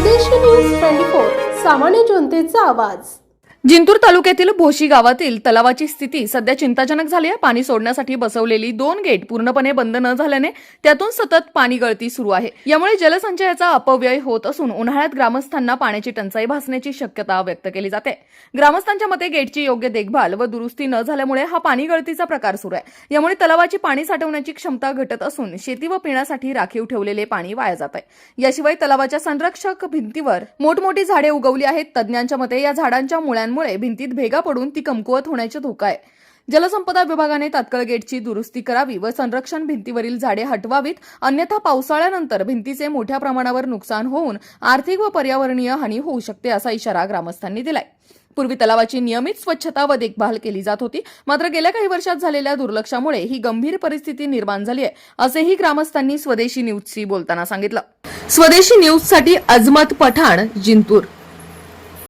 प्रदेश news twenty four सामान्य जनतेचा आवाज. जिंतूर तालुक्यातील भोशी गावातील तलावाची स्थिती सध्या चिंताजनक झाली आहे. पाणी सोडण्यासाठी बसवलेली दोन गेट पूर्णपणे बंद न झाल्याने त्यातून सतत पाणी गळती सुरू आहे. यामुळे जलसंचयाचा अपव्यय होत असून उन्हाळ्यात ग्रामस्थांना पाण्याची टंचाई भासण्याची शक्यता व्यक्त केली जाते. ग्रामस्थांच्या मते गेटची योग्य देखभाल व दुरुस्ती न झाल्यामुळे हा पाणी गळतीचा प्रकार सुरू आहे. यामुळे तलावाची पाणी साठवण्याची क्षमता घटत असून शेती व पिण्यासाठी राखीव ठेवलेले पाणी वाया जात आहे. याशिवाय तलावाच्या संरक्षक भिंतीवर मोठमोठी झाडे उगवली आहेत. तज्ज्ञांच्या मते या झाडांच्या मुळ्यांमुळे भिंतीत भेगा पडून ती कमकुवत होण्याचा धोका आहे. जलसंपदा विभागाने तात्काळ गेटची दुरुस्ती करावी व संरक्षण भिंतीवरील झाडे हटवावीत अन्यथा पावसाळ्यानंतर भिंतीचे मोठ्या प्रमाणावर नुकसान होऊन आर्थिक व पर्यावरणीय हानी होऊ शकते असा इशारा ग्रामस्थांनी दिलाय. पूर्वी तलावाची नियमित स्वच्छता व देखभाल केली जात होती मात्र गेल्या काही वर्षात झालेल्या दुर्लक्षामुळे ही गंभीर परिस्थिती निर्माण झाली आहे असेही ग्रामस्थांनी स्वदेशी न्यूजशी बोलताना सांगितलं. स्वदेशी न्यूजसाठी अजमत पठाण जिंतूर.